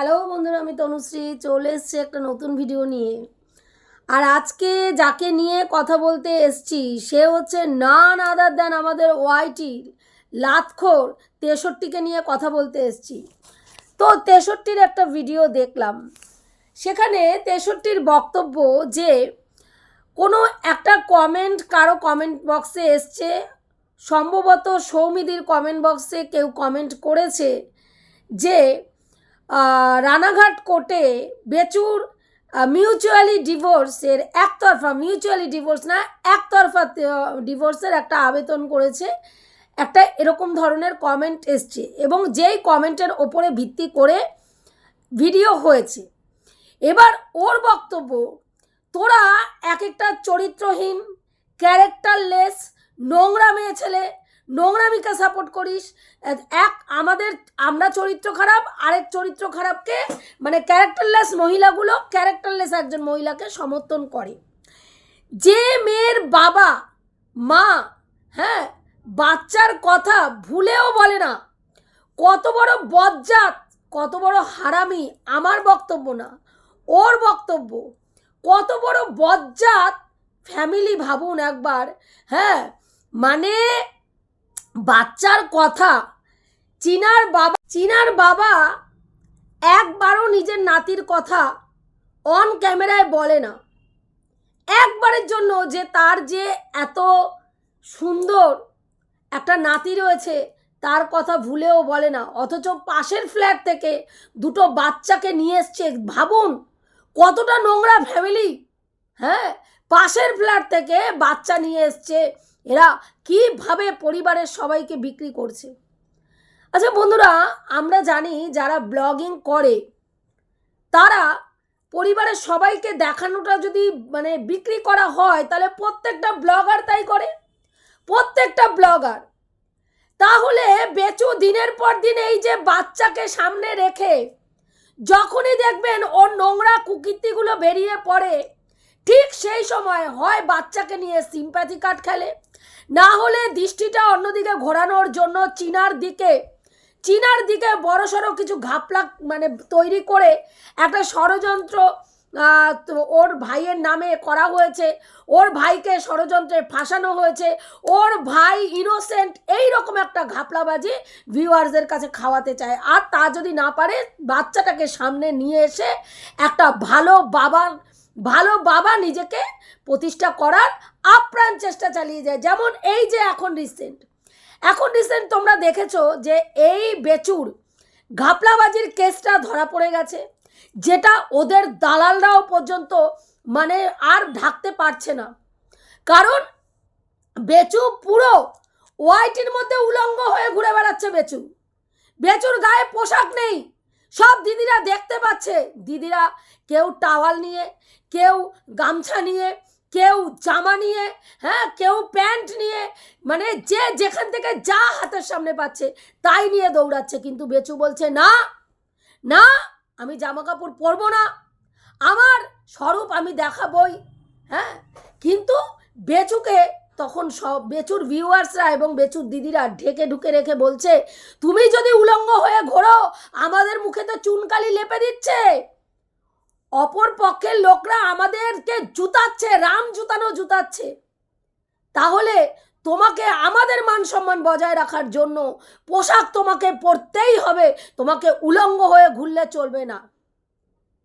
Hello বন্ধুরা, আমি তনুশ্রী। চলে এসছি একটা নতুন ভিডিও নিয়ে। আর আজকে যাকে নিয়ে কথা বলতে এসছি, সে হচ্ছে নান আদার দেন আমাদের ওয়াইটির লাতখোর তেষট্টিকে নিয়ে কথা বলতে এসছি। তো তেষট্টির একটা ভিডিও দেখলাম। সেখানে তেষট্টির বক্তব্য যে, কোনো একটা কমেন্ট কারও কমেন্ট বক্সে এসছে, সম্ভবত সৌমিদির কমেন্ট বক্সে কেউ কমেন্ট করেছে যে রানাঘাট কোর্টে বেচুর মিউচুয়ালি ডিভোর্সের একতরফা মিউচুয়ালি ডিভোর্স না, একতরফা ডিভোর্সের একটা আবেদন করেছে। একটা এরকম ধরনের কমেন্ট এসছে এবং যেই কমেন্টের ওপরে ভিত্তি করে ভিডিও হয়েছে। এবার ওর বক্তব্য, তোরা এক একটা চরিত্রহীন ক্যারেক্টারলেস নোংরা মেয়ে ছেলে নোংরামিকে সাপোর্ট করিস? এক আমাদের, আমরা চরিত্র খারাপ, আরেক চরিত্র খারাপকে মানে ক্যারেক্টারলেস মহিলাগুলো ক্যারেক্টারলেস একজন মহিলাকে সমর্থন করে। যে মেয়ের বাবা, মা হ্যাঁ বাচ্চার কথা ভুলেও বলে না। কত বড় বজ্জাত, কত বড় হারামি, আমার বক্তব্য না, ওর বক্তব্য। কত বড় বজ্জাত ফ্যামিলি ভাবুন একবার হ্যাঁ মানে বাচ্চার কথা। চিনার বাবা চিনার বাবা একবারও নিজের নাতির কথা অন ক্যামেরায় বলে না। একবারের জন্য যে তার যে এত সুন্দর একটা নাতি রয়েছে, তার কথা ভুলেও বলে না। অথচ পাশের ফ্ল্যাট থেকে দুটো বাচ্চাকে নিয়ে এসছে। ভাবুন কতটা নোংরা ফ্যামিলি হ্যাঁ? পাশের ফ্ল্যাট থেকে বাচ্চা নিয়ে এসছে। এরা কীভাবে পরিবারের সবাইকে বিক্রি করছে? আচ্ছা বন্ধুরা, আমরা জানি যারা ব্লগিং করে, তারা পরিবারের সবাইকে দেখানোটা যদি মানে বিক্রি করা হয়, তাহলে প্রত্যেকটা ব্লগার তাই করে। প্রত্যেকটা ব্লগার। তাহলে বেচু দিনের পর দিন এই যে বাচ্চাকে সামনে রেখে, যখনই দেখবেন ওর নোংরা কুকীর্তিগুলো বেরিয়ে পড়ে ঠিক সেই সময় হয় বাচ্চাকে নিয়ে সিম্প্যাথি কার্ড খেলে। না হলে দৃষ্টিটা অন্যদিকে ঘোরানোর জন্য চীনার দিকে চীনার দিকে বড়সড় কিছু ঘাপলা মানে তৈরি করে একটা ষড়যন্ত্র ওর ভাইয়ের নামে করা হয়েছে। ওর ভাইকে ষড়যন্ত্রে ফাঁসানো হয়েছে। ওর ভাই ইনোসেন্ট এই রকম একটা ঘাপলাবাজি ভিউয়ার্সদের কাছে খাওয়াতে চায়। আর তা যদি না পারে, বাচ্চাটাকে সামনে নিয়ে এসে একটা ভালো বাবার ভালো বাবা নিজেকে প্রতিষ্ঠা করার আপ্রাণ চেষ্টা চালিয়ে যায়। যেমন এই যে এখন রিসেন্ট এখন রিসেন্ট তোমরা দেখেছ যে এই বেচুর ঘাপলাবাজির কেসটা ধরা পড়ে গেছে, যেটা ওদের দালালরাও পর্যন্ত মানে আর ঢাকতে পারছে না। কারণ বেচু পুরো ওয়াইটির মধ্যে উলঙ্গ হয়ে ঘুরে বেড়াচ্ছে বেচু। বেচুর গায়ে পোশাক নেই। সব দিদিরা দেখতে পাচ্ছে। দিদিরা কেউ টাওয়াল নিয়ে, কেউ গামছা নিয়ে, কেউ জামা নিয়ে হ্যাঁ কেউ প্যান্ট নিয়ে মানে যে যেখান থেকে যা হাতের সামনে পাচ্ছে তাই নিয়ে দৌড়াচ্ছে। কিন্তু বেচু বলছে, না না, আমি জামা কাপড় পরবো না। আমার স্বরূপ আমি দেখাবই। হ্যাঁ কিন্তু বেচুকে তখন সব বেচুর ভিউয়ার্সরা এবং বেচুর দিদিরা ঢেকে ঢুকে রেখে বলছে, তুমি যদি উলঙ্গ হয়ে ঘোরো, আমাদের মুখে তো চুনকালি লেপে দিচ্ছে। অপর পক্ষের লোকরা আমাদেরকে জুতাচ্ছে, রাম জুতানো জুতাচ্ছে। তাহলে তোমাকে আমাদের মান সম্মান বজায় রাখার জন্য পোশাক তোমাকে পরতেই হবে, তোমাকে উলঙ্গ হয়ে ঘুরলে চলবে না।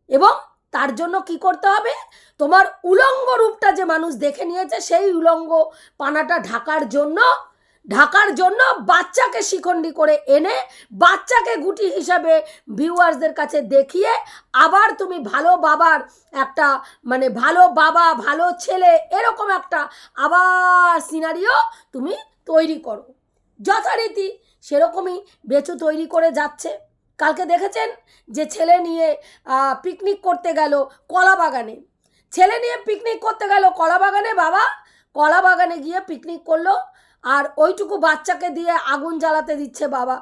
এবং তার জন্য কি করতে হবে? তোমার উলঙ্গ রূপটা যে মানুষ দেখে নিয়েছে, সেই উলঙ্গ পানাটা ঢাকার জন্য ঢাকার জন্য বাচ্চাকে শিখণ্ডি করে এনে বাচ্চাকে গুটি হিসাবে ভিউয়ার্সদের কাছে দেখিয়ে আবার তুমি ভালো বাবার একটা মানে ভালো বাবা, ভালো ছেলে এরকম একটা আবার সিনারিও তুমি তৈরি করো। যথারীতি সেরকমই বেচু তৈরি করে যাচ্ছে। কালকে দেখেছেন যে ছেলে নিয়ে পিকনিক করতে গেল কলা বাগানে ছেলে নিয়ে পিকনিক করতে গেল কলা বাগানে বাবা। কলা বাগানে গিয়ে পিকনিক করল আর ওইটুকু বাচ্চাকে দিয়ে আগুন জ্বালাতে দিচ্ছে বাবা।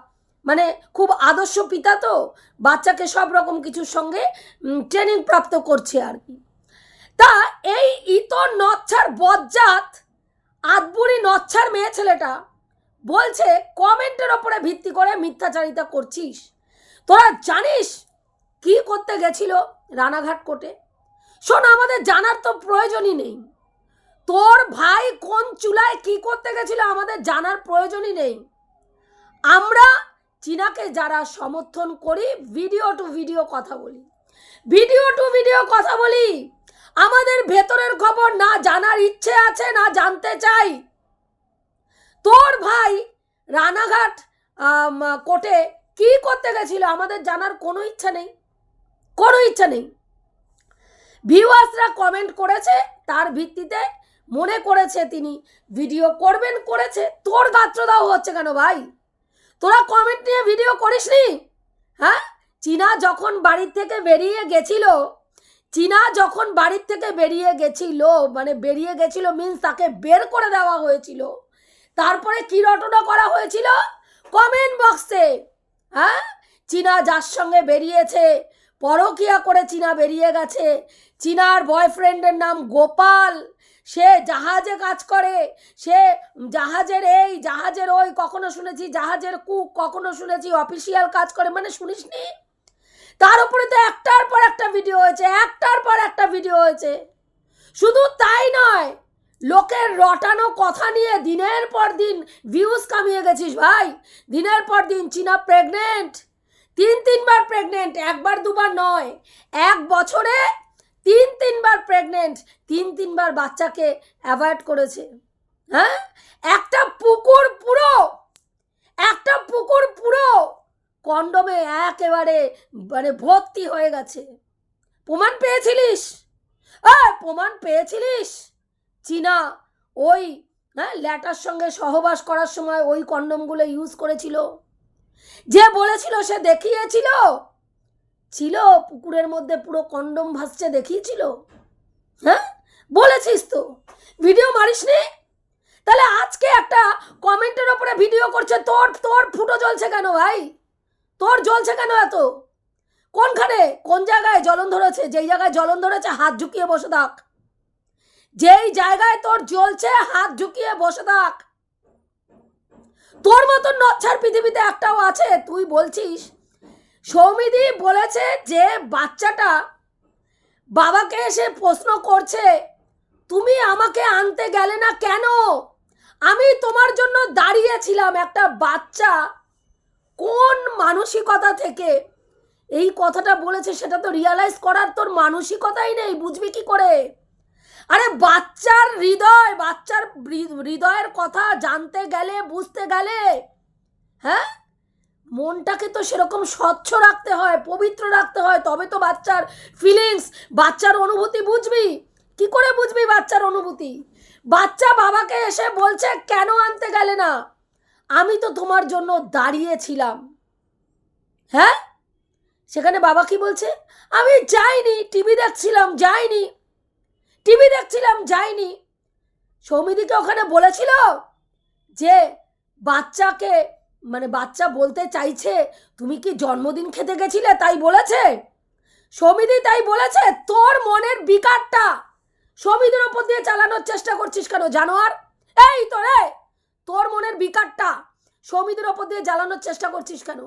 মানে খুব আদর্শ পিতা তো, বাচ্চাকে সব রকম কিছুর সঙ্গে ট্রেনিং প্রাপ্ত করছে আর কি। তা এই ইতর নচ্ছার বজ্জাত আদবুড়ি নচ্ছার মেয়ে ছেলেটা বলছে কমেন্টের ওপরে ভিত্তি করে মিথ্যাচারিতা করছিস? তোরা জানিস কি করতে গেছিল রানাঘাট কোর্টে? শোন, আমাদের জানার তো প্রয়োজনই নেই। তোর ভাই কোন চুলায় কি করতে গেছিল আমাদের জানার প্রয়োজনই নেই। আমরা চীনাকে যারা সমর্থন করি ভিডিও টু ভিডিও কথা বলি। ভিডিও টু ভিডিও কথা বলি। আমাদের ভেতরের খবর না জানার ইচ্ছে আছে, না জানতে চাই। তোর ভাই রানাঘাট কোর্টে কি করতে গেছিল আমাদের জানার কোনো ইচ্ছা নেই, কোনো ইচ্ছা নেই। ভিউয়ার্সরা কমেন্ট করেছে, তার ভিত্তিতে মনে করেছে তিনি ভিডিও করবেন, করেছে। তোর গাত্রদাও হচ্ছে কেন ভাই? তোরা কমেন্ট নিয়ে ভিডিও করিসনি? হ্যাঁ? চীনা যখন বাড়ির থেকে বেরিয়ে গেছিল, চীনা যখন বাড়ির থেকে বেরিয়ে গেছিল মানে বেরিয়ে গেছিল মিন্স তাকে বের করে দেওয়া হয়েছিল। তারপরে কি রটনা করা হয়েছিল? কমেন্ট বক্সে হ্যাঁ? চীনা যার সঙ্গে বেরিয়েছে, পরকিয়া করে চীনা বেরিয়ে গেছে। চীনার বয়ফ্রেন্ডের নাম গোপাল। সে জাহাজে কাজ করে। সে জাহাজের এই, জাহাজের ওই, কখনো শুনেছি জাহাজের কুক, কখনো শুনেছি অফিসিয়াল কাজ করে। মানে শুনিসনি? তার উপরে তো একটার পর একটা ভিডিও হয়েছে, একটার পর একটা ভিডিও হয়েছে। শুধু তাই নয় লোকের রটানো কথা নিয়ে দিনের পর দিন ভিউজ কামিয়ে গেছিস ভাই। দিনের পর দিন চীনা প্রেগনেন্ট তিন তিনবার প্রেগনেন্ট একবার দুবার নয়। এক বছরে তিন তিনবার প্রেগনেন্ট তিন তিনবার বাচ্চাকে অ্যাভয়েড করেছে। হ্যাঁ? একটা পুকুর পুরো, একটা পুকুর পুরো কন্ডমে একেবারে মানে ভর্তি হয়ে গেছে। প্রমাণ পেয়েছিলিস? প্রমাণ পেয়েছিলিস? চীনা ওই হ্যাঁ ল্যাটার সঙ্গে সহবাস করার সময় ওই কন্ডমগুলো ইউজ করেছিল। যে বলেছিল সে দেখিয়েছিল। ছিল, পুকুরের মধ্যে পুরো কন্ডম ভাসছে দেখিয়েছিল। হ্যাঁ বলেছিস তো। ভিডিও মারিসনি? তাহলে আজকে একটা কমেন্টের ওপরে ভিডিও করছে, তোর তোর ফুটো জ্বলছে কেন ভাই? তোর জ্বলছে কেন এত? কোনখানে? কোন জায়গায় জ্বলন ধরেছে? যেই জায়গায় জ্বলন ধরেছে, হাত ঝুঁকিয়ে বসে থাক। যেই জায়গায় তোর জ্বলছে, হাত ঝুঁকিয়ে বসে থাক। তোর মতন নচ্ছার পৃথিবীতে একটাও আছে, তুই বলছিস? সৌমিদি বলেছে যে বাচ্চাটা বাবাকে এসে প্রশ্ন করছে, তুমি আমাকে আনতে গেলে না কেন? আমি তোমার জন্য দাঁড়িয়েছিলাম একটা বাচ্চা। কোন মানসিকতা থেকে? এই কথাটা বলেছে, সেটা তো রিয়ালাইজ করার তোর মানসিকতাই নেই, বুঝবি কি করে? আরে বাচ্চার হৃদয়, বাচ্চার হৃদয়ের কথা জানতে গেলে, বুঝতে গেলে হ্যাঁ? মনটাকে তো সেরকম স্বচ্ছ রাখতে হয়, পবিত্র রাখতে হয়, তবে তো বাচ্চার ফিলিংস বাচ্চার অনুভূতি বুঝবি? কি করে বুঝবি বাচ্চার অনুভূতি? বাচ্চা বাবাকে এসে বলছে, কেন আনতে গেলে না? আমি তো তোমার জন্য দাঁড়িয়েছিলাম। হ্যাঁ? সেখানে বাবা কি বলছে? আমি যাইনি, টিভি দেখছিলাম, যাইনি। টিভি দেখছিলাম, যাইনি। সৌমিদিকে ওখানে বলেছিল যে, বাচ্চাকে মানে বাচ্চা বলতে চাইছে, তুমি কি জন্মদিন খেতে গেছিলে? তাই বলেছে। সমিতি তাই বলেছে, তোর মনের বিকারটা সমিতির ওপর দিয়ে চালানোর চেষ্টা করছিস কেন জানোয়ার এই তো রে তোর মনের বিকারটা সমিতির ওপর দিয়ে জ্বালানোর চেষ্টা করছিস কেন?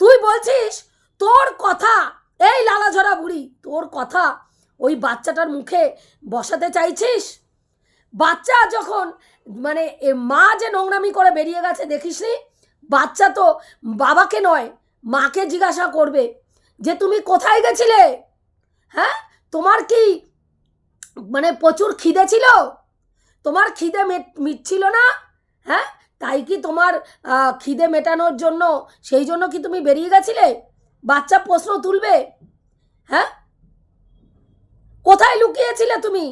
তুই বলছিস, তোর কথা, এই লালাঝরা বুড়ি, তোর কথা ওই বাচ্চাটার মুখে বসাতে চাইছিস? বাচ্চা যখন মানে মা যে নোংরামি করে বেরিয়ে গেছে, দেখিস নি? বাচ্চা তো বাবাকে নয়, মাকে জিজ্ঞাসা করবে যে, তুমি কোথায় গেছিলে? হ্যাঁ? তোমার কি মানে প্রচুর খিদে ছিল? তোমার খিদে মেট- মিটছিল না? হ্যাঁ? তাই কি তোমার খিদে মেটানোর জন্য, সেই জন্য কি তুমি বেরিয়ে গেছিলে? বাচ্চা প্রশ্ন তুলবে? হ্যাঁ? কোথায় লুকিয়েছিলে তুমি?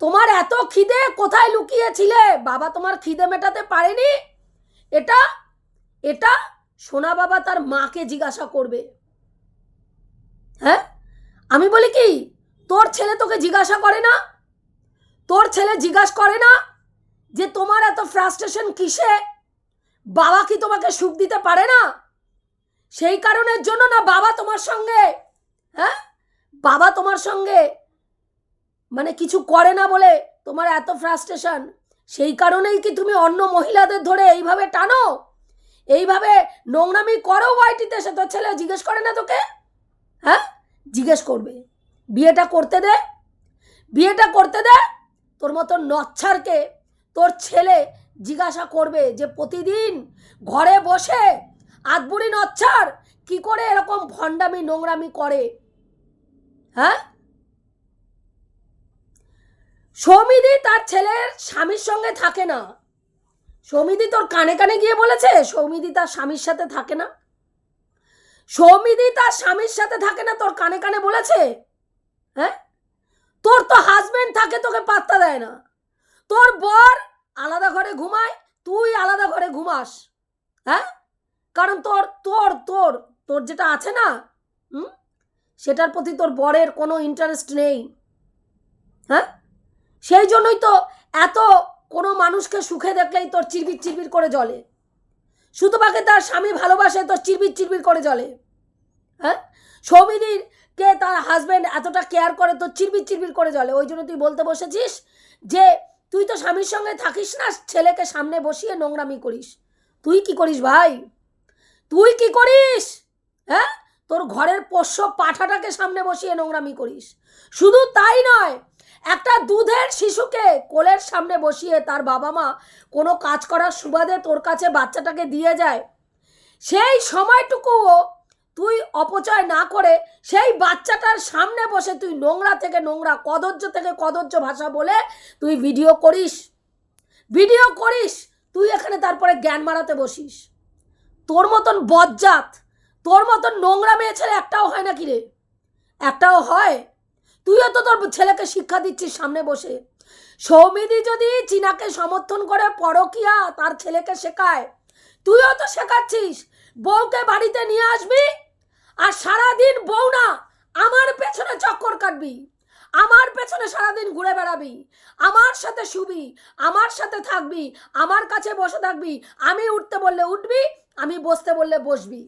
তোমার এত খিদে কোথায় লুকিয়েছিলে? বাবা তোমার খিদে মেটাতে পারেনি? এটা এটা সোনা বাবা তার মাকে জিজ্ঞাসা করবে। হ্যাঁ? আমি বলি কি, তোর ছেলে তোকে জিজ্ঞাসা করে না? তোর ছেলে জিজ্ঞাসা করে না যে তোমার এত ফ্রাস্ট্রেশন কিসে? বাবা কি তোমাকে সুখ দিতে পারে না? সেই কারণের জন্য না বাবা তোমার সঙ্গে হ্যাঁ? বাবা তোমার সঙ্গে মানে কিছু করে না বলে তোমার এত ফ্রাস্ট্রেশন সেই কারণেই কি তুমি অন্য মহিলাদের ধরে এইভাবে টানো? এইভাবে নোংরামি করো ওয়াইটিতে? সে তোর ছেলে, জিজ্ঞেস করে না তোকে? হ্যাঁ? জিজ্ঞেস করবে। বিয়েটা করতে দে। বিয়েটা করতে দে। তোর মতো নচ্ছারকে তোর ছেলে জিজ্ঞাসা করবে যে, প্রতিদিন ঘরে বসে আদবুড়ি নচ্ছার কি করে এরকম ভণ্ডামি, নোংরামি করে? হ্যাঁ? সৌমিদি তার ছেলের স্বামীর সঙ্গে থাকে না। সৌমিদি তোর কানে কানে গিয়ে বলেছে, সৌমিদি তার স্বামীর সাথে থাকে না। সৌমিদি তার স্বামীর সাথে থাকে না, তোর কানে কানে বলেছে? হ্যাঁ? তোর তো হাজবেন্ড থাকে, তোকে পাত্তা দেয় না। তোর বর আলাদা ঘরে ঘুমায়, তুই আলাদা ঘরে ঘুমাস। হ্যাঁ? কারণ তোর তোর তোর তোর যেটা আছে না, হুম? সেটার প্রতি তোর বরের কোনো ইন্টারেস্ট নেই। হ্যাঁ? সেই জন্যই তো এত কোনো মানুষকে সুখে দেখলেই তোর চিরবির চিরবির করে জ্বলে। শুধুমাকে তার স্বামী ভালোবাসে, তোর চিরবির চিরবির করে জ্বলে। হ্যাঁ? সৌমিদির কে তার হাজব্যান্ড এতটা কেয়ার করে, তোর চিরবির চিরবির করে জ্বলে। ওই জন্য তুই বলতে বসেছিস যে, তুই তো স্বামীর সঙ্গে থাকিস না, ছেলেকে সামনে বসিয়ে নোংরামি করিস। তুই কি করিস ভাই? তুই কি করিস? হ্যাঁ? তোর ঘরের পোষ্য পাঠাটাকে সামনে বসিয়ে নোংরামি করিস। শুধু তাই নয় একটা দুধের শিশুকে কোলের সামনে বসিয়ে তার বাবা মা কোনো কাজ করার সুবাদে তোর কাছে বাচ্চাটাকে দিয়ে যায়। সেই সময়টুকুও তুই অপচয় না করে সেই বাচ্চাটার সামনে বসে তুই নোংরা থেকে নোংরা কদর্য থেকে কদর্য ভাষা বলে তুই ভিডিও করিস। ভিডিও করিস, তুই এখানে তারপরে জ্ঞান মারাতে বসিস। তোর মতন বজ্জাত, তোর মতন নোংরা মেয়ে ছেলে একটাও হয় নাকি রে? একটাও হয়? তুইও তো তোর ছেলেকে শিক্ষা দিচ্ছিস সামনে বসে? সৌমিদি যদি চীনাকে সমর্থন করে পরকিয়া তার ছেলেকে শেখায় তুইও তো শেখাচ্ছিস? বউকে বাড়িতে নিয়ে আসবি? আর সারাদিন বউ না, আমার পেছনে চক্কর কাটবি। আমার পেছনে সারাদিন ঘুরে বেড়াবি। আমার সাথে শুবি, আমার সাথে থাকবি, আমার কাছে বসে থাকবি। আমি উঠতে বললে উঠবি, আমি বসতে বললে বসবি।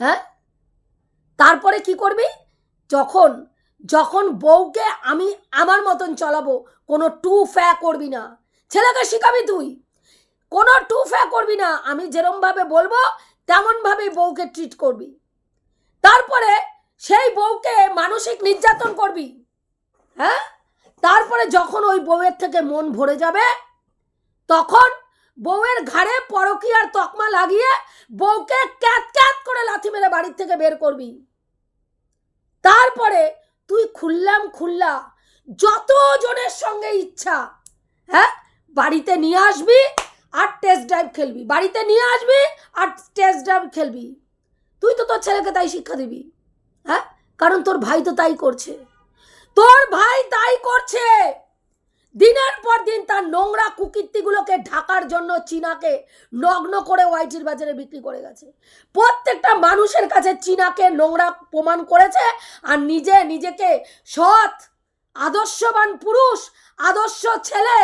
হ্যাঁ? তারপরে কি করবি? যখন যখন বউকে আমি আমার মতন চলাবো, কোনো টু ফ্যা করবি না। ছেলেকে শিখাবি তুই। কোনো টু ফ্যা করবি না। আমি যেরমভাবে বলব, তেমনভাবেই বউকে ট্রিট করবি। তারপরে সেই বউকে মানসিক নির্যাতন করবি। হ্যাঁ? তারপরে যখন ওই বউয়ের থেকে মন ভরে যাবে, তখন বউয়ের ঘাড়ে পরকিয়ার তকমা লাগিয়ে বউকে ক্যাত ক্যাত করে লাথি মেরে বাড়ির থেকে বের করবি। তারপরে তুই খুললাম খুললা যত জনের সঙ্গে ইচ্ছা হ্যাঁ? বাড়িতে নিয়ে আসবি আর টেস্ট ড্রাইভ খেলবি। বাড়িতে নিয়ে আসবি আর টেস্ট ড্রাইভ খেলবি। তুই তো তোর ছেলেকে তাই শিক্ষা দিবি হ্যাঁ? কারণ তোর ভাই তো তাই করছে। তোর ভাই তাই করছে। দিনের পর দিন তার নোংরা কুকীর্তিগুলোকে ঢাকার জন্য চীনাকে নগ্ন করে ওয়াইটির বাজারে বিক্রি করে গেছে। প্রত্যেকটা মানুষের কাছে চীনাকে নোংরা প্রমাণ করেছে আর নিজে নিজেকে সৎ, আদর্শবান পুরুষ, আদর্শ ছেলে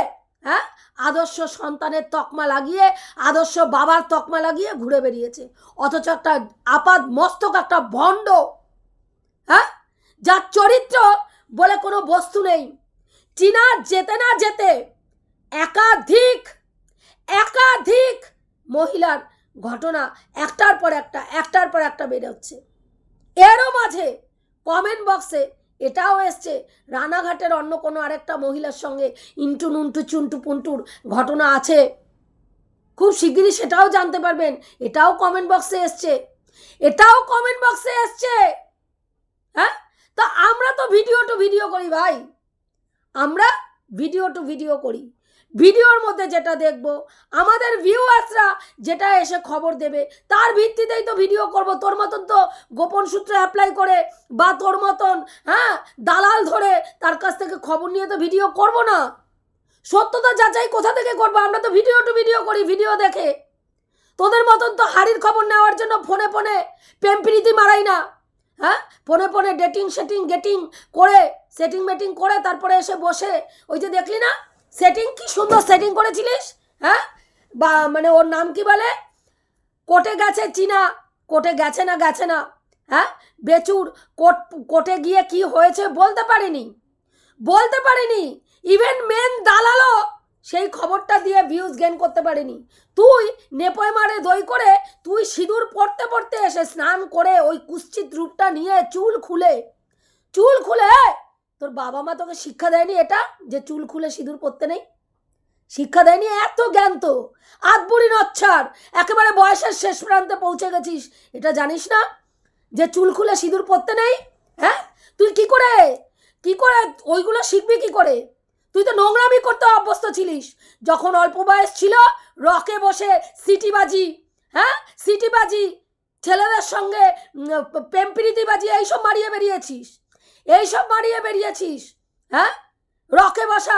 হ্যাঁ? আদর্শ সন্তানের তকমা লাগিয়ে, আদর্শ বাবার তকমা লাগিয়ে ঘুরে বেরিয়েছে অথচ একটা আপাদ মস্তক, একটা ভণ্ড হ্যাঁ? যার চরিত্র বলে কোনো বস্তু নেই। চীনা যেতে না যেতে একাধিক একাধিক মহিলার ঘটনা একটার পর একটা, একটার পর একটা বেরোচ্ছে এরও মাঝে কমেন্ট বক্সে এটাও এসছে, রানাঘাটের অন্য কোনো আরেকটা মহিলার সঙ্গে ইন্টু নুন্টু চুন্টু পুন্টুর ঘটনা আছে। খুব শিগগিরই সেটাও জানতে পারবেন, এটাও কমেন্ট বক্সে এসছে। এটাও কমেন্ট বক্সে এসছে। হ্যাঁ? তা আমরা তো ভিডিও টু ভিডিও করি ভাই। আমরা ভিডিও টু ভিডিও করি। ভিডিওর মধ্যে যেটা দেখব, আমাদের ভিউয়ার্সরা যেটা এসে খবর দেবে, তার ভিত্তিতেই তো ভিডিও করব। তোর মতন তো গোপন সূত্রে অ্যাপ্লাই করে বা তোর মতন হ্যাঁ দালাল ধরে তার কাছ থেকে খবর নিয়ে তো ভিডিও করব না। সত্যতা যাচাই কোথা থেকে করব? আমরা তো ভিডিও টু ভিডিও করি ভিডিও দেখে। তোদের মতন তো হাড়ির খবর নেওয়ার জন্য ফোনে ফোনে প্রেম প্রীতি মারাই না। হ্যাঁ ফোনে ফোনে ডেটিং সেটিং গেটিং করে সেটিং মেটিং করে তারপরে এসে বসে, ওই যে দেখলি না? সেটিং কি সুন্দর সেটিং করেছিলিস হ্যাঁ? বা মানে ওর নাম কি বলে? কোর্টে গেছে চীনা কোর্টে গেছে না গেছে না হ্যাঁ? বেচুর কোর্ট কোর্টে গিয়ে কি হয়েছে বলতে পারিনি বলতে পারিনি। ইভেন মেন দালালও সেই খবরটা দিয়ে ভিউজ গেন করতে পারিনি। তুই নেপয় মারে দই করে, তুই সিঁদুর পড়তে পড়তে এসে স্নান করে ওই কুশ্চিত রূপটা নিয়ে চুল খুলে চুল খুলে তোর বাবা মা তোকে শিক্ষা দেয়নি এটা? যে চুল খুলে সিঁদুর পরতে নেই? শিক্ষা দেয়নি? এত জ্ঞান তো! আধবুড়ি নচ্ছার! একেবারে বয়সের শেষ প্রান্তে পৌঁছে গেছিস। এটা জানিস না? যে চুল খুলে সিঁদুর পরতে নেই? হ্যাঁ? তুই কি করে? কি করে? ওইগুলো শিখবি কি করে? তুই তো নোংরামি করতে অভ্যস্ত ছিলিস। যখন অল্প বয়স ছিল রকে বসে সিটিবাজি হ্যাঁ? সিটিবাজি ছেলেদের সঙ্গে উম, প্রেম প্রীতিবাজি এইসব মারিয়ে বেরিয়েছিস। এইসব মারিয়ে বেরিয়েছিস হ্যাঁ? রকে বসা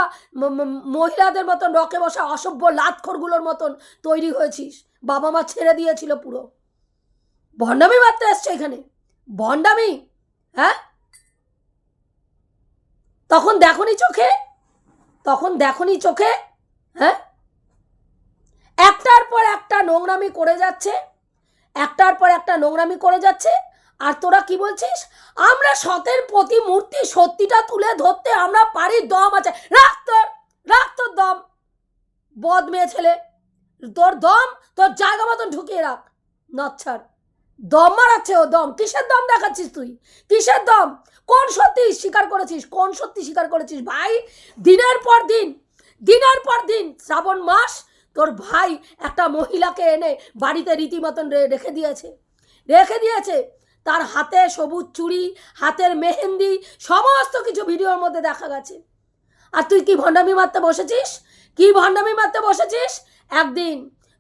মহিলাদের মতন, রকে বসা অসভ্য লাতখোরগুলোর মতন তৈরি হয়েছিস। বাবা মা ছেড়ে দিয়েছিল পুরো। ভণ্ডামি মারতে এসছে এখানে। ভণ্ডামি হ্যাঁ? তখন দেখনি চোখে? তখন দেখনি চোখে? হ্যাঁ? একটার পর একটা নোংরামি করে যাচ্ছে, একটার পর একটা নোংরামি করে যাচ্ছে আর তোরা কি বলছিস? আমরা সতের প্রতিমূর্তি সত্যিটা তুলে ধরতে আমরা পারি, দম আছে। রাখ তোর রাখ তোর দম। বদ মেয়ে ছেলে, তোর দম, তোর জায়গা মতন ঢুকিয়ে রাখ। নচ্ছার দম মারাচ্ছে ও দম। কিসের দম দেখাচ্ছিস তুই? কিসের দম? কোন সত্যি স্বীকার করেছিস? কোন সত্যি স্বীকার করেছিস ভাই? দিনের পর দিন, দিনের পর দিন, শ্রাবণ মাস, তোর ভাই একটা মহিলাকে এনে বাড়িতে রীতিমতন রেখে দিয়েছে। রেখে দিয়েছে। তার হাতে সবুজ চুড়ি, হাতের মেহেন্দি, সমস্ত কিছু ভিডিওর মধ্যে দেখা গেছে। আর তুই কি ভণ্ডামি মারতে বসেছিস? কি ভণ্ডামি মারতে বসেছিস? একদিন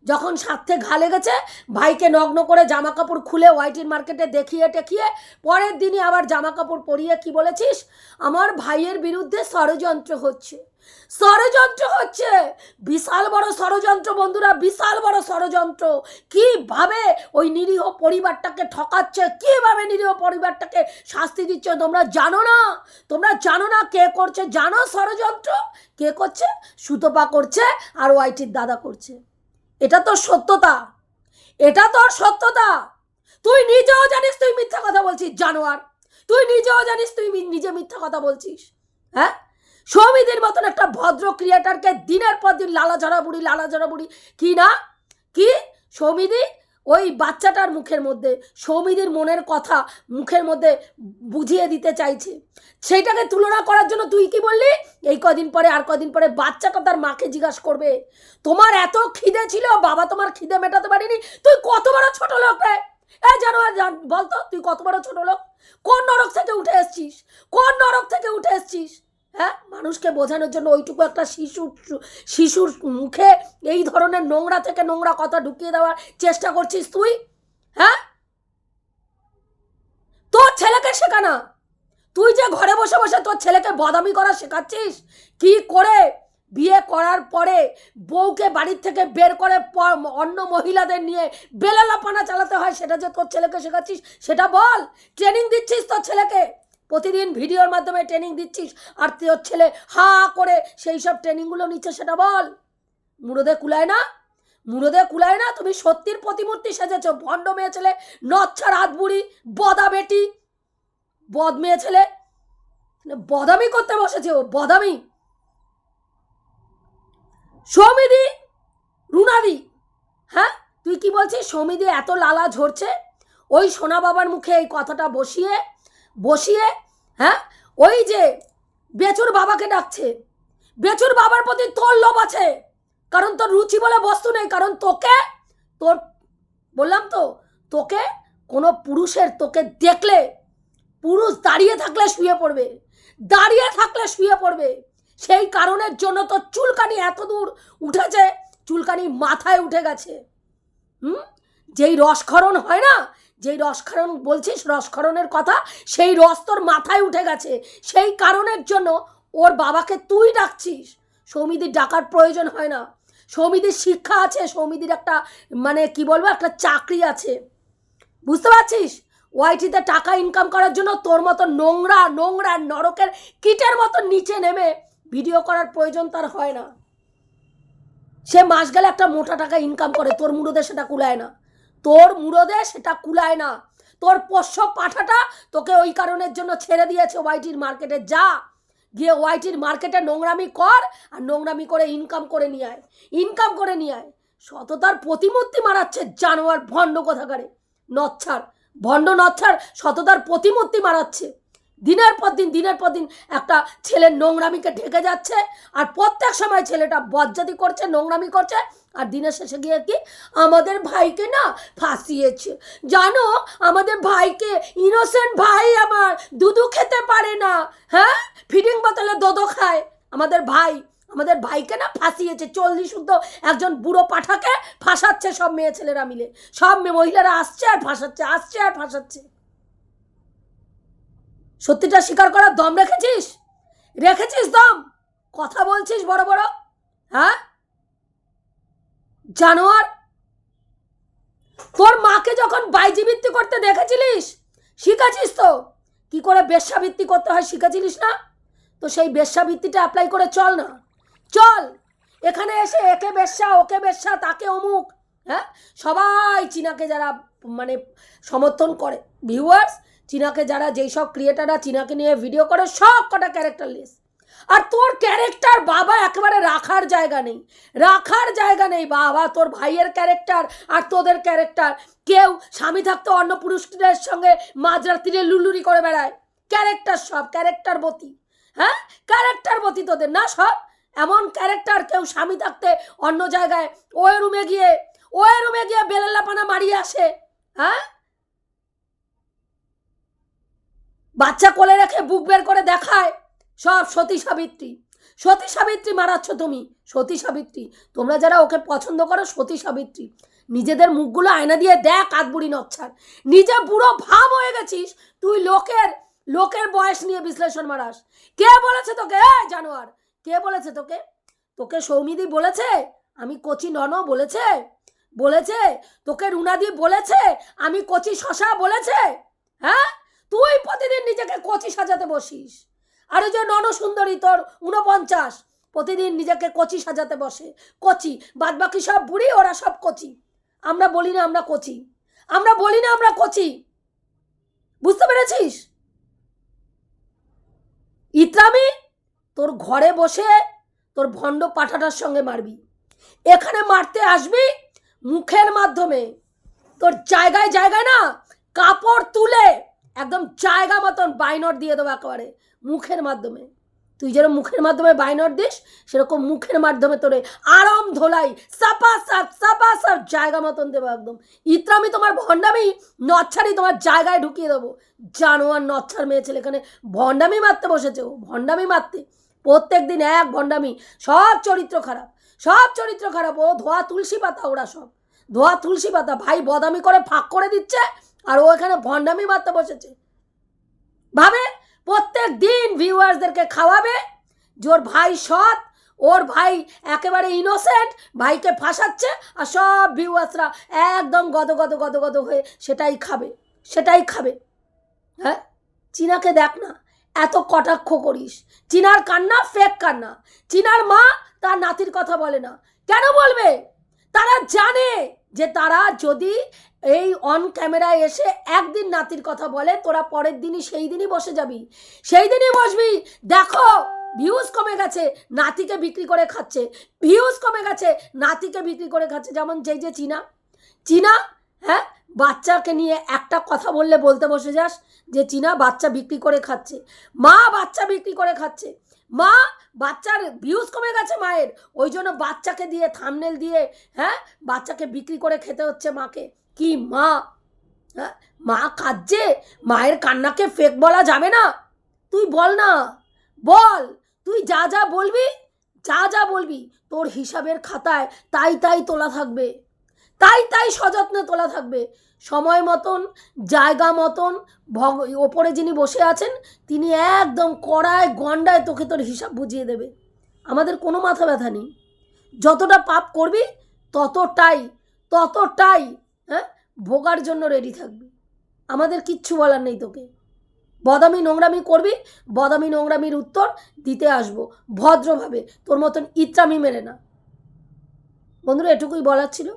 যখন স্বার্থে ঘা লেগেছে, ভাইকে নগ্ন করে জামা কাপড় খুলে ওয়াইটির মার্কেটে দেখিয়ে টেকিয়ে, পরের দিনই আবার জামা কাপড় পরিয়ে কি বলেছিস? আমার ভাইয়ের বিরুদ্ধে ষড়যন্ত্র হচ্ছে। ষড়যন্ত্র হচ্ছে। বিশাল বড় ষড়যন্ত্র, বন্ধুরা, বিশাল বড় ষড়যন্ত্র। কীভাবে ওই নিরীহ পরিবারটাকে ঠকাচ্ছে? কীভাবে নিরীহ পরিবারটাকে শাস্তি দিচ্ছে? তোমরা জানো না? তোমরা জানো না কে করছে? জানো ষড়যন্ত্র? কে করছে? সুতপা করছে আর ওয়াইটির দাদা করছে। এটা তোর সত্যতা। এটা তোর সত্যতা। তুই নিজেও জানিস তুই মিথ্যা কথা বলছিস, জানোয়ার। তুই নিজেও জানিস তুই নিজে মিথ্যা কথা বলছিস। হ্যাঁ? সৌমিদির মতন একটা ভদ্র ক্রিয়েটারকে দিনের পর দিন লালা ঝরা বুড়ি, লালা ঝরা বুড়ি। কি না? কি? সৌমিদি ওই বাচ্চাটার মুখের মধ্যে সৌমিদির মনের কথা মুখের মধ্যে বুঝিয়ে দিতে চাইছে। সেইটাকে তুলনা করার জন্য তুই কি বললি? এই কদিন পরে, আর কদিন পরে বাচ্চাটা তার মাকে জিজ্ঞাসা করবে। তোমার এত খিদে ছিল, বাবা তোমার খিদে মেটাতে পারিনি। তুই কত বড় ছোট লোক রে? এ জান, বলতো, তুই কত বড় ছোট লোক? কোন নরক থেকে উঠে এসছিস? কোন নরক থেকে উঠে এসছিস? হ্যাঁ? মানুষকে বোঝানোর জন্য ওইটুকু একটা শিশুর শিশুর মুখে এই ধরনের নোংরা থেকে নোংরা কথা ঢুকিয়ে দেওয়ার চেষ্টা করছিস তুই? হ্যাঁ? তোর ছেলেকে শেখানা। তুই যে ঘরে বসে বসে তোর ছেলেকে বদামি করা শেখাচ্ছিস? কি করে? বিয়ে করার পরে বউকে বাড়ির থেকে বের করে অন্য মহিলাদের নিয়ে বেলালাপানা চালাতে হয়, সেটা যে তোর ছেলেকে শেখাচ্ছিস, সেটা বল। ট্রেনিং দিচ্ছিস তোর ছেলেকে? প্রতিদিন ভিডিওর মাধ্যমে ট্রেনিং দিচ্ছিস আর তোর ছেলে হা করে সেই সব ট্রেনিংগুলো নিচ্ছে, সেটা বল। মুরদে কুলায় না? মুরদে কুলায় না? তুমি সত্যির প্রতিমূর্তি সেজেছ। ভণ্ড মেয়ে ছেলে নচ্ছা রাত বুড়ি, বদা বেটি। বদ মেয়ে ছেলে? মানে বদামি করতে বসেছে ও, বদামি। সৌমিদি, রুনাদি হ্যাঁ? তুই কি বলছিস? সৌমিদি এত লালা ঝরছে? ওই সোনা বাবার মুখে এই কথাটা বসিয়ে বসিয়ে হ্যাঁ? ওই যে বেচুর বাবাকে ডাকছে। বেচুর বাবার প্রতি তোর লোভ আছে। কারণ তোর রুচি বলে বস্তু নেই, কারণ তোকে, তোর, বললাম তো, তোকে কোনো পুরুষের, তোকে দেখলে পুরুষ দাঁড়িয়ে থাকলে শুয়ে পড়বে। দাঁড়িয়ে থাকলে শুয়ে পড়বে। সেই কারণের জন্য তো চুলকানি এত দূর উঠেছে, চুলকানি মাথায় উঠে গেছে। হুম? যেই রসক্ষরণ হয় না যেই রসক্ষরণ বলছিস রসক্ষরণের কথা, সেই রস তোর মাথায় উঠে গেছে। সেই কারণের জন্য ওর বাবাকে তুই ডাকছিস। সৌমিদির ডাকার প্রয়োজন হয় না। সৌমিদির শিক্ষা আছে, সৌমিদির একটা মানে কি বলব, একটা চাকরি আছে। বুঝতে পারছিস? ওয়াইটিতে টাকা ইনকাম করার জন্য তোর মতো নোংরা নোংরা নরকের কিটের মতো নিচে নেমে ভিডিও করার প্রয়োজন তার হয় না। সে মাস গেলে একটা মোটা টাকা ইনকাম করে, তোর মুরদে সেটা কুলায় না। তোর মুরদে সেটা কুলায় না। তোর পোষ্য পাঠাটা তোকে ওই কারণের জন্য ছেড়ে দিয়েছে ওয়াইটির মার্কেটে। যা, গিয়ে ওয়াইটির মার্কেটে নোংরামি কর আর নোংরামি করে ইনকাম করে নিয়ে আয়। ইনকাম করে নিয়ে আয়। সততার প্রতিমূর্তি মারাচ্ছে জানোয়ার ভণ্ড কোথাকারে। নচ্ছার ভণ্ড নচ্ছার সততার প্রতিমূর্তি মারাচ্ছে। দিনের পর দিন, দিনের পর দিন একটা ছেলের নোংরামিকে ঢেকে যাচ্ছে আর প্রত্যেক সময় ছেলেটা বজ্জাতি করছে, নোংরামি করছে আর দিনের শেষে গিয়ে কি আমাদের ভাইকে না ফাঁসিয়েছে। জানো, আমাদের ভাইকে ইনোসেন্ট ভাই আমার দুধু খেতে পারে না হ্যাঁ? ফিডিং বোতলে দোদো খায়। আমাদের ভাই, আমাদের ভাইকে না ফাঁসিয়েছে, চল্লিশ শুদ্ধ একজন বুড়ো পাঠাকে ফাঁসাচ্ছে সব মেয়ে ছেলেরা মিলে। সব মহিলারা আসছে আর ফাঁসাচ্ছে, আসছে আর ফাঁসাচ্ছে। সত্যিটা স্বীকার করার দম রেখেছিস? রেখেছিস দম? কথা বলছিস বড় বড়? হ্যাঁ? জানোয়ার, তোর মাকে যখন বাইজিবৃত্তি করতে দেখেছিলিস, শিখেছিস তো? কি করে বেশ্যাবৃত্তি করতে হয় শিখেছিলিস না? তো সেই বেশ্যাবৃত্তিটা অ্যাপ্লাই করে চল না। চল! এখানে এসে একে বেশ্যা, ওকে বেশ্যা, তাকে অমুক হ্যাঁ? সবাই চীনাকে যারা মানে সমর্থন করে। ভিউয়ার্স চীনাকে যারা যেই সব ক্রিয়েটাররা চীনাকে নিয়ে ভিডিও করে, সব কটা ক্যারেক্টারলেস আর তোর ক্যারেক্টার বাবা একেবারে রাখার জায়গা নেই। রাখার জায়গা নেই বাবা, তোর ভাইয়ের ক্যারেক্টার আর তোদের ক্যারেক্টার কেউ স্বামী থাকতো অন্য পুরুষদের সঙ্গে মাঝরাত্রিরে লুলুরি করে বেড়ায়। ক্যারেক্টার সব ক্যারেক্টার বতি। হ্যাঁ? ক্যারেক্টার বতি তোদের, না সব? এমন ক্যারেক্টার কেউ স্বামী থাকতে অন্য জায়গায়, ওই রুমে গিয়ে, ওই রুমে গিয়ে বেলেল্লাপানা মারিয়ে আসে। হ্যাঁ? বাচ্চা কোলে রেখে বুক বের করে দেখায় সব সতী সাবিত্রী। সতী সাবিত্রী মারাচ্ছ তুমি, সতী সাবিত্রী। তোমরা যারা ওকে পছন্দ করো, সতী সাবিত্রী। নিজেদের মুখগুলো আয়না দিয়ে দেখ আধবুড়ি নচ্ছার। নিজে বুড়ো ভাব হয়ে গেছিস, তুই লোকের লোকের বয়স নিয়ে বিশ্লেষণ মারাস। কে বলেছে তোকে? জানোয়ার, কে বলেছে তোকে? তোকে সৌমিদি বলেছে? আমি কচি নন বলেছে? বলেছে? তোকে রুনাদি বলেছে? আমি কচি শশা বলেছে? হ্যাঁ? তুই প্রতিদিন নিজেকে কচি সাজাতে বসিস। আর ওই যে নন সুন্দরী তোর উনপঞ্চাশ প্রতিদিন নিজেকে কচি সাজাতে বসে। কচি বাদ বাকি সব বুড়ি, ওরা সব কচি। আমরা বলি না আমরা কচি। আমরা বলি না আমরা কচি। বুঝতে পেরেছিস? ইতরামি, তোর ঘরে বসে তোর ভণ্ড পাঠাটার সঙ্গে মারবি। এখানে মারতে আসবি মুখের মাধ্যমে। তোর জায়গায় জায়গায় না কাপড় তুলে একদম জায়গা মতন বাইনট দিয়ে দেবো একেবারে, মুখের মাধ্যমে। তুই যেরকম মুখের মাধ্যমে বাইনট দিস, সেরকম মুখের মাধ্যমে তোরে আরাম ধোলাই সাপা সাপ সাপা সাপ জায়গা মতন দেবো একদম। ইত্রামি তোমার ভণ্ডামি, নচ্ছারি তোমার জায়গায় ঢুকিয়ে দেবো। জানোয়ার নচ্ছার মেয়ে ছেলে, এখানে ভণ্ডামি মারতে বসেছে ও, ভণ্ডামি মারতে। প্রত্যেক দিন এক ভণ্ডামি, সব চরিত্র খারাপ, সব চরিত্র খারাপ। ও ধোয়া তুলসী পাতা, ওরা সব। ধোয়া তুলসী পাতা, ভাই বদামি করে ফাঁক করে দিচ্ছে আর ও এখানে ভণ্ডামি মারতে বসেছে। ভাবে প্রত্যেক দিন ভিউয়ার্সদেরকে খাওয়াবে যে ওর ভাই সৎ, ওর ভাই একেবারে ইনোসেন্ট ভাইকে ফাঁসাচ্ছে, আর সব ভিউয়ার্সরা একদম গদ গদ গদ গদ হয়ে সেটাই খাবে সেটাই খাবে। হ্যাঁ? চীনাকে দেখ না, এত কটাক্ষ করিস। চীনার কান্না ফেক কান্না। চীনার মা তার নাতির কথা বলে না। কেন বলবে? তারা জানে। যে তারা যদি এই অন ক্যামেরায় এসে একদিন নাতির কথা বলে, তোরা পরের দিনই সেই দিনই বসে যাবি। সেই দিনই বসবি। দেখো ভিউজ কমে গেছে, নাতিকে বিক্রি করে খাচ্ছে। ভিউজ কমে গেছে, নাতিকে বিক্রি করে খাচ্ছে। যেমন যেই যে চীনা। চীনা হ্যাঁ বাচ্চাকে নিয়ে একটা কথা বললে বলতে বসে যাস যে, চীনা, বাচ্চা বিক্রি করে খাচ্ছে। মা বাচ্চা বিক্রি করে খাচ্ছে। মা, বাচ্চার ভিউজ কমে গেছে মায়ের। ওই জন্য বাচ্চাকে দিয়ে থামনেল দিয়ে হ্যাঁ বাচ্চাকে বিক্রি করে খেতে হচ্ছে মাকে। কি মা? হ্যাঁ মা কাঁদছে? মায়ের কান্নাকে ফেক বলা যাবে না। তুই বল না। বল। তুই যা যা বলবি, যা যা বলবি, তোর হিসাবের খাতায় তাই তাই তোলা থাকবে। তাই তাই সযত্নে তোলা থাকবে। সময় মতন, জায়গা মতন, ভগ, ওপরে যিনি বসে আছেন, তিনি একদম কড়ায় গন্ডায় তোকে তোর হিসাব বুঝিয়ে দেবে। আমাদের কোনো মাথা ব্যথা নেই। যতটা পাপ করবি, ততটাই ততটাই হ্যাঁ ভোগার জন্য রেডি থাকবি। আমাদের কিচ্ছু বলার নেই তোকে। বদামি নোংরামি করবি, বদামি নোংরামির উত্তর দিতে আসব, ভদ্রভাবে। তোর মতন ইত্রামি মেরে না। বন্ধুরা, এটুকুই বলার ছিল।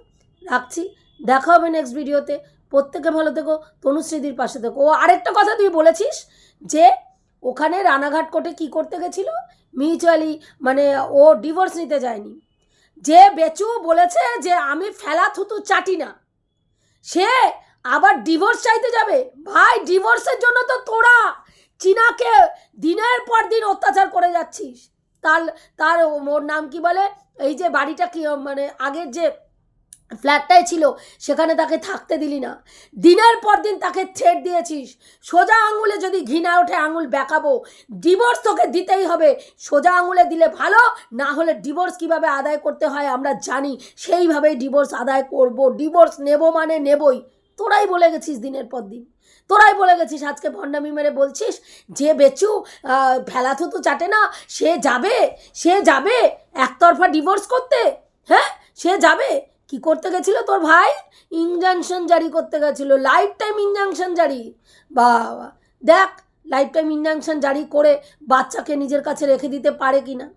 রাখছি। দেখা হবে নেক্সট ভিডিওতে প্রত্যেকে ভালো থেকো। তনুশ্রীদির পাশে থেকো। ও, আরেকটা কথা তুই বলেছিস যে ওখানে রানাঘাট কোর্টে কি করতে গেছিল? মিউচুয়ালি মানে ও ডিভোর্স নিতে যায়নি। যে বেচু বলেছে যে আমি ফেলা থুতু চাটি না। সে আবার ডিভোর্স চাইতে যাবে। ভাই ডিভোর্সের জন্য তো তোরা চীনাকে দিনের পর দিন অত্যাচার করে যাচ্ছিস। তার তার ওর নাম কি বলে? এই যে বাড়িটা কি মানে আগের যে ফ্ল্যাটটাই ছিল সেখানে তাকে থাকতে দিলি না। দিনের পর দিন তাকে ছেড় দিয়েছিস। সোজা আঙুলে যদি ঘৃণা ওঠে আঙুল বেঁকাবো। ডিভোর্স তোকে দিতেই হবে। সোজা আঙুলে দিলে ভালো না হলে ডিভোর্স কীভাবে আদায় করতে হয় আমরা জানি। সেইভাবেই ডিভোর্স আদায় করব। ডিভোর্স নেব মানে নেবই। তোরাই বলে গেছিস দিনের পর দিন। তোরাই বলে গেছিস আজকে ভণ্ডামি মেরে বলছিস যে বেচু আহ, ফেলাথুতু চাটে না সে যাবে সে যাবে একতরফা ডিভোর্স করতে। হ্যাঁ? সে যাবে। কি করতে গেছিল তোর ভাই? ইনজাংশন জারি করতে গেছিল লাইফ টাইম ইনজাংশন জারি। বাবা, দেখ লাইফ টাইম ইনজাংশন জারি করে বাচ্চাকে নিজের কাছে রেখে দিতে পারে কি না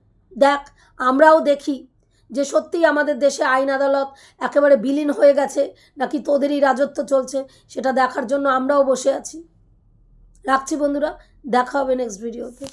দেখ, আমরাও দেখি যে সত্যিই আমাদের দেশে আইন আদালত একেবারে বিলীন হয়ে গেছে, নাকি তোদেরই রাজত্ব চলছে, সেটা দেখার জন্য আমরাও বসে আছি। রাখছি বন্ধুরা, দেখা হবে নেক্সট ভিডিওতে